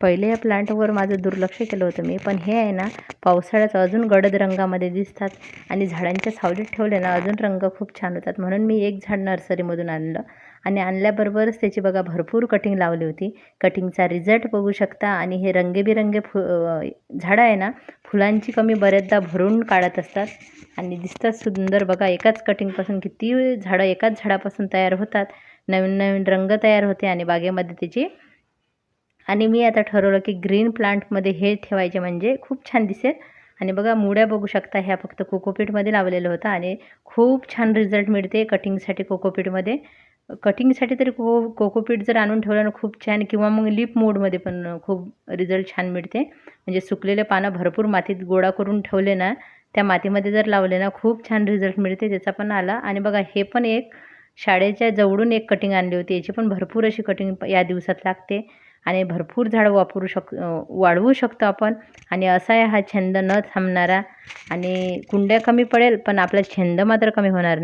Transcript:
पहिले या प्लांटवर माझं दुर्लक्ष केलं होतं मी पण हे आहे ना पावसाळ्यात अजून गडद रंगामध्ये दिसतात आणि झाडांच्या सावलीत ठेवले ना अजून रंग खूप छान होतात. म्हणून मी एक झाड नर्सरीमधून आणलं आणि आणल्याबरोबरच त्याची बघा भरपूर कटिंग लावली होती. कटिंगचा रिझल्ट बघू शकता आणि हे रंगेबिरंगे फु झाडं आहे ना फुलांची कमी बऱ्याचदा भरून काढत असतात आणि दिसतात सुंदर. बघा एकाच कटिंगपासून किती झाडं एकाच झाडापासून तयार होतात. नवीन नवीन रंग तयार होते आणि बागेमध्ये त्याची आणि मी आता ठरवलं की ग्रीन प्लांटमध्ये हे ठेवायचे म्हणजे खूप छान दिसेल. आणि बघा मुड्या बघू शकता ह्या फक्त कोकोपीटमध्ये लावलेलं होतं आणि खूप छान रिझल्ट मिळते कटिंगसाठी कोकोपीटमध्ये. कटिंगसाठी तरी को कोकोपीट जर आणून ठेवलं ना खूप छान किंवा मग लिप मोडमध्ये पण खूप रिझल्ट छान मिळते. म्हणजे सुकलेले पानं भरपूर मातीत गोळा करून ठेवले ना त्या मातीमध्ये जर लावले ना खूप छान रिझल्ट मिळते त्याचा पण आला. आणि बघा हे पण एक शाळेच्या जवळून एक कटिंग आणली होती याची पण भरपूर अशी कटिंग या दिवसात लागते. आणि भरपूर झाडं वापरू शक वाढवू शकतो आपण. आणि असा आहे हा छंद न थांबणारा आणि कुंड्या कमी पडेल पण आपला छंद मात्र कमी होणार नाही.